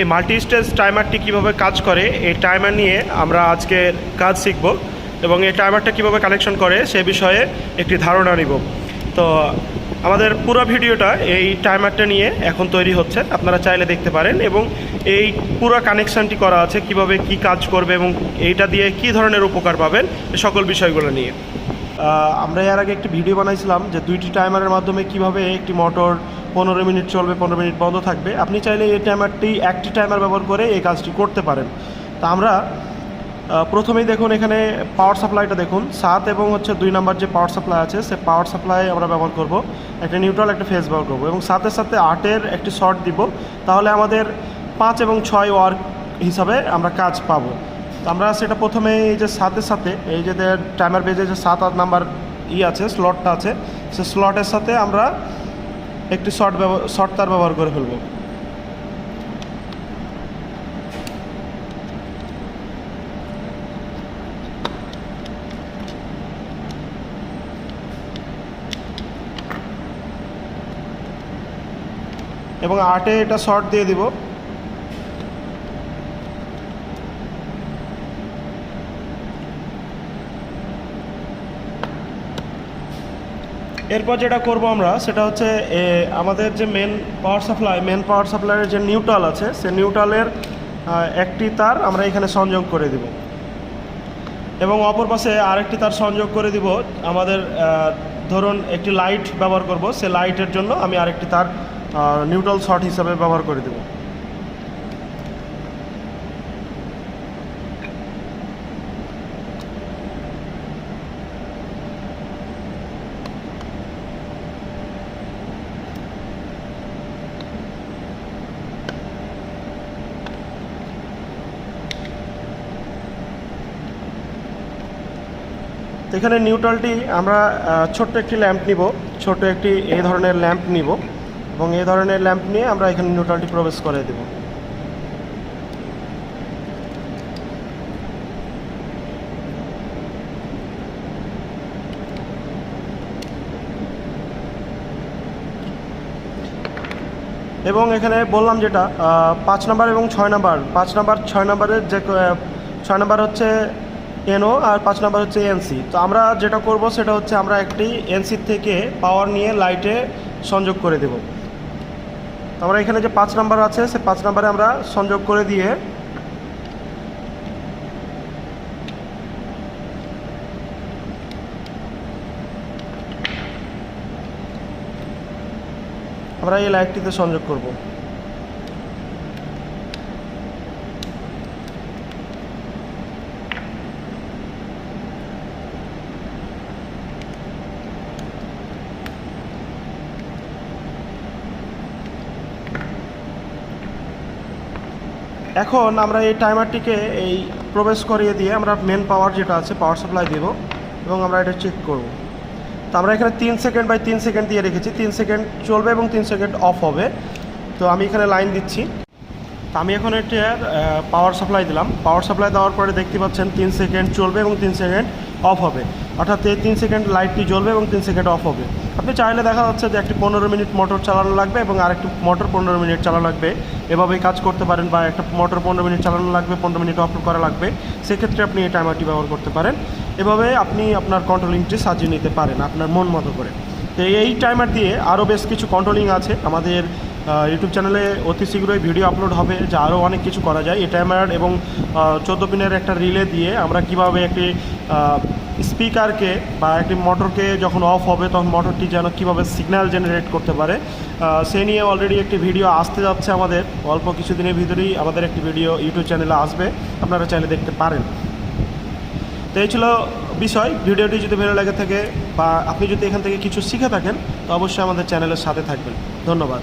এই multi stage টাইমারটি কীভাবে কাজ করে, এই টাইমার নিয়ে আমরা আজকে কাজ শিখব এবং এই টাইমারটা কীভাবে কানেকশন করে সে বিষয়ে একটি ধারণা নিব। তো আমাদের পুরো ভিডিওটা এই টাইমারটা নিয়ে এখন তৈরি হচ্ছে, আপনারা চাইলে দেখতে পারেন এবং এই পুরো কানেকশানটি করা আছে, কীভাবে কি কাজ করবে এবং এইটা দিয়ে কি ধরনের উপকার পাবেন সকল বিষয়গুলো নিয়ে। আমরা এর আগে একটি ভিডিও বানাইছিলাম যে দুইটি টাইমারের মাধ্যমে কীভাবে একটি মোটর পনেরো মিনিট চলবে, পনেরো মিনিট বন্ধ থাকবে। আপনি চাইলে এই টাইমারটি একটি টাইমার ব্যবহার করে এই কাজটি করতে পারেন। তা আমরা প্রথমেই দেখুন এখানে পাওয়ার সাপ্লাইটা দেখুন। সাত এবং হচ্ছে দুই নাম্বার যে পাওয়ার সাপ্লাই আছে, সে পাওয়ার সাপ্লাই আমরা ব্যবহার করব। একটা নিউট্রাল একটা ফেস ব্যবহার করব এবং সাথে সাথে আটের একটি শর্ট দিব। তাহলে আমাদের পাঁচ এবং ছয় ওয়ার্ক হিসাবে আমরা কাজ পাবো। আমরা সেটা প্রথমে এই যে সাতের সাথে, এই যে টাইমার বেজে যে সাত, আট নাম্বার ই আছে স্লটটা আছে, সে স্লটের সাথে আমরা একটি শর্ট শর্ট তার ব্যবহার করে ফেলব। এবং আটে এটা শর্ট দিয়ে দিব। এরপর যেটা করব আমরা, সেটা হচ্ছে আমাদের যে main power supply main power সাপ্লাইয়ের যে নিউট্রাল আছে, সে নিউট্রালের একটি তার আমরা এখানে সংযোগ করে দিব। এবং অপর পাশে আরেকটি তার সংযোগ করে দিব, আমাদের ধরুন একটি লাইট ব্যবহার করব, সে লাইটের জন্য আমি আরেকটি তার নিউট্রাল শর্ট হিসাবে ব্যবহার করে দেব। এখানে নিউট্রালটি আমরা ছোট্ট একটি ল্যাম্প নিব। ছোট একটি এই ধরনের ল্যাম্প নিব এবং এই ধরনের ল্যাম্প নিয়ে আমরা এখানে নিউট্রালটি প্রবেশ করে দেব। এবং এখানে বললাম যেটা পাঁচ নাম্বার এবং ছয় নাম্বার। পাঁচ নাম্বার, ছয় নাম্বারের যে ছয় নাম্বার হচ্ছে এনও আর পাঁচ নাম্বার হচ্ছে এনসি তো আমরা যেটা করব সেটা হচ্ছে আমরা একটি এনসি থেকে পাওয়ার নিয়ে লাইটে সংযোগ করে দেব। তো আমরা এখানে যে পাঁচ নাম্বার আছে, সে পাঁচ নাম্বারে আমরা সংযোগ করে দিয়ে আমরা এই লাইটটিতে সংযোগ করব। এখন আমরা এই টাইমারটিকে এই প্রবেশ করিয়ে দিয়ে আমরা মেন পাওয়ার যেটা আছে পাওয়ার সাপ্লাই দেব এবং আমরা এটা চেক করব। তো আমরা এখানে তিন সেকেন্ড বাই তিন সেকেন্ড দিয়ে রেখেছি। তিন সেকেন্ড চলবে এবং তিন সেকেন্ড অফ হবে। তো আমি এখানে লাইন দিচ্ছি। তো আমি এখন এটি পাওয়ার সাপ্লাই দিলাম। পাওয়ার সাপ্লাই দেওয়ার পরে দেখতে পাচ্ছেন তিন সেকেন্ড চলবে এবং তিন সেকেন্ড অফ হবে। অর্থাৎ এই তিন সেকেন্ড লাইটটি জ্বলবে এবং তিন সেকেন্ড অফ হবে। আপনি চাইলে দেখা যাচ্ছে যে একটি পনেরো মিনিট মোটর চালানো লাগবে এবং আরেকটি মোটর পনেরো মিনিট চালানো লাগবে। এভাবেই কাজ করতে পারেন বা একটা মোটর পনেরো মিনিট চালানো লাগবে, পনেরো মিনিট অফ করা লাগবে। সেক্ষেত্রে আপনি এই টাইমারটি ব্যবহার করতে পারেন। এভাবে আপনি আপনার কন্ট্রোলিংটি সাজিয়ে নিতে পারেন আপনার মন মতো করে। তো এই টাইমার দিয়ে আরও বেশ কিছু কন্ট্রোলিং আছে। আমাদের ইউটিউব চ্যানেলে অতি শীঘ্রই ভিডিও আপলোড হবে, যা আরও অনেক কিছু করা যায়। এই টাইমার এবং চোদ্দ পিনের একটা রিলে দিয়ে আমরা কীভাবে একটি স্পিকারকে বা একটি মোটরকে যখন অফ হবে, তখন মোটরটি যেন কীভাবে সিগন্যাল জেনারেট করতে পারে সে নিয়ে অলরেডি একটি ভিডিও আসতে যাচ্ছে আমাদের। অল্প কিছুদিনের ভিতরেই আমাদের একটি ভিডিও ইউটিউব চ্যানেলে আসবে। আপনারা চাইলে দেখতে পারেন। তো এই ছিল বিষয়। ভিডিওটি যদি ভালো লাগে থাকে বা আপনি যদি এখান থেকে কিছু শিখে থাকেন, তো অবশ্যই আমাদের চ্যানেলের সাথে থাকবেন। ধন্যবাদ।